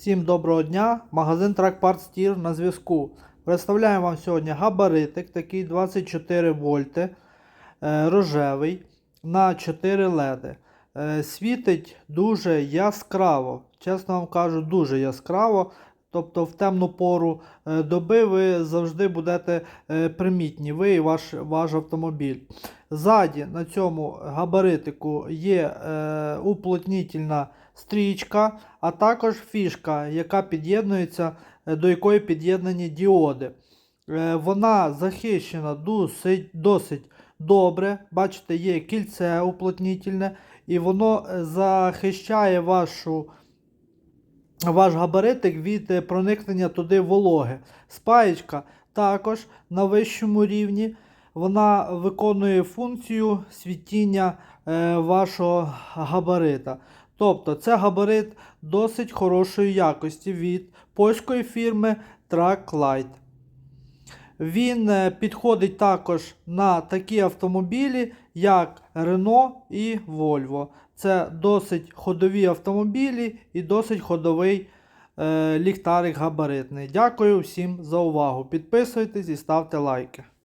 Всім доброго дня! Магазин Track Parts на зв'язку. Представляємо вам сьогодні габаритик, такий 24 вольти, е, рожевий на 4 леди. Е, Світить дуже яскраво. Чесно вам кажу, дуже яскраво. Тобто в темну пору е, доби ви завжди будете е, примітні, ви і ваш, ваш автомобіль. Ззаді на цьому габаритику є е, уплотнітельна стрічка, а також фішка, яка під'єднується, е, до якої під'єднані діоди. Вона захищена досить, досить добре. Бачите, є кільце уплотнітельне, і воно захищає вашу, ваш габаритик від е, проникнення туди вологи. Спаєчка також на вищому рівні. Вона виконує функцію світіння е, вашого габарита. Тобто це габарит досить хорошої якості від польської фірми Tracklight. Він е, підходить також на такі автомобілі, як Renault і Volvo. Це досить ходові автомобілі і досить ходовий е, ліхтарик габаритний. Дякую всім за увагу. Підписуйтесь і ставте лайки.